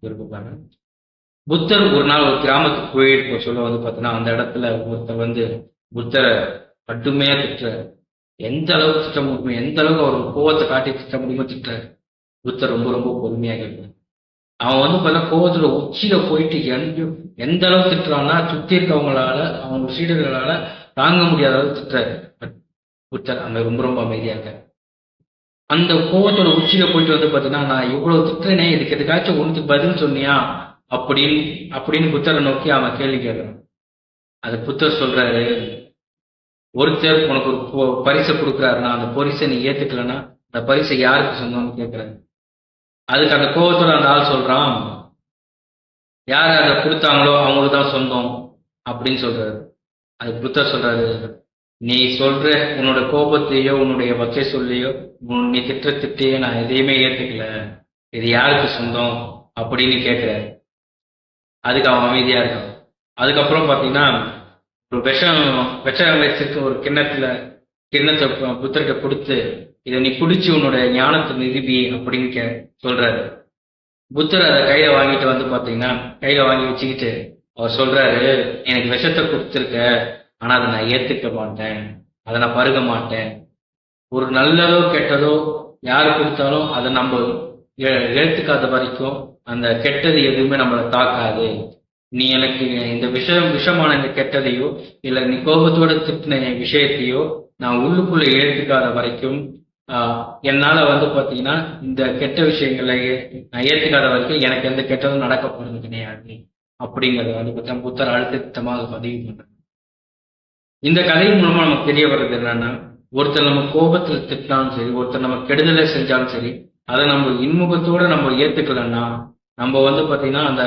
இருக்கு புத்தர் ஒரு நாள் ஒரு கிராமத்துக்கு போயிட்டு சொல்ல வந்து பார்த்தீங்கன்னா அந்த இடத்துல ஒருத்தர் வந்து புத்தரை கடுமையா திட்டுறாரு. எந்த அளவுக்கு திட்ட முடியுமோ எந்த அளவுக்கு அவர் கோவத்தை காட்டி திட்ட முடியுமோ திட்டுறாரு. புத்தர் ரொம்ப ரொம்ப பொறுமையா கேட்கிறார் அவன் வந்து பார்த்தா கோவத்துல உச்சியில போயிட்டு எந்த எந்த அளவுக்கு திட்டுறான்னா சுத்தி இருக்கவங்களால அவங்க சீடர்களால தாங்க முடியாத அளவுக்கு திட்டுறாரு. பட் புத்தர் அங்க ரொம்ப ரொம்ப அமைதியா இருக்காரு. அந்த கோவத்தோட உச்சியில போயிட்டு வந்து பாத்தீங்கன்னா நான் இவ்வளவு திட்டுறேனே இதுக்கு எதுக்காச்சும் உனக்கு பதில் சொன்னியா? அப்படின்னு அப்படின்னு புத்தரை நோக்கி அவன் கேள்வி கேட்கிறான். அது புத்தர் சொல்றாரு ஒருத்தர் உனக்கு ஒரு பரிசை கொடுக்குறாருன்னா அந்த பரிசை நீ ஏத்துக்கலன்னா அந்த பரிசை யாருக்கு சொந்தம்னு கேட்கிறாரு. அதுக்கு அந்த கோவத்தோட அந்த ஆள் சொல்றான் யார் அதை கொடுத்தாங்களோ அவங்களுக்கு தான் சொந்தம் அப்படின்னு சொல்றாரு. அது புத்தர் சொல்றாரு நீ சொல்ற உன்னோட கோபத்தையோ உன்னுடைய வச்சை சொல்லியோ உன் நீ திட்ட திட்டையோ நான் எதையுமே ஏத்துக்கல. இது யாருக்கு சொந்தம் அப்படின்னு கேட்கிறாரு அதுக்கு அவன் அமைதியா இருக்கான். அதுக்கப்புறம் பாத்தீங்கன்னா ஒரு விஷம் விஷம் வச்சிருக்க ஒரு கிண்ணத்துல கிண்ணத்தை புத்தர்கிட்ட கொடுத்து இதை நீ குடிச்சு உன்னோட ஞானத்தை நிரூபி அப்படின்னு கே சொல்றாரு. புத்தர் அதை கையில வாங்கிட்டு வந்து பாத்தீங்கன்னா கையில வாங்கி வச்சுக்கிட்டு அவர் சொல்றாரு எனக்கு விஷத்தை கொடுத்துருக்க. ஆனா அதை நான் ஏத்துக்க மாட்டேன். அதை நான் பருக மாட்டேன். ஒரு நல்லதோ கெட்டதோ யார் கொடுத்தாலும் அதை நம்ம ஏற்றுக்காத வரைக்கும் அந்த கெட்டது எதுவுமே நம்மளை தாக்காது. நீ எனக்கு இந்த விஷயம் விஷமான இந்த கெட்டதையோ இல்லை நீ கோபத்தோட திட்டின விஷயத்தையோ நான் உள்ளுக்குள்ள ஏத்துக்காத வரைக்கும் என்னால் வந்து பார்த்தீங்கன்னா இந்த கெட்ட விஷயங்களை நான் ஏற்றுக்காத வரைக்கும் எனக்கு எந்த கெட்டதும் நடக்க போகிறது கிடையாது. அப்படிங்கறத வந்து பார்த்தா புத்தர் அழுத்தமாக பதிவு பண்ணுறேன் இந்த கதை மூலமா நமக்கு தெரிய வர்றது என்னன்னா ஒருத்தர் நம்ம கோபத்துல திட்டாலும் சரி ஒருத்தர் நம்ம கெடுதலை செஞ்சாலும் சரி அதை நம்ம இன்முகத்தோட நம்ம ஏத்துக்கலன்னா நம்ம வந்து பாத்தீங்கன்னா அந்த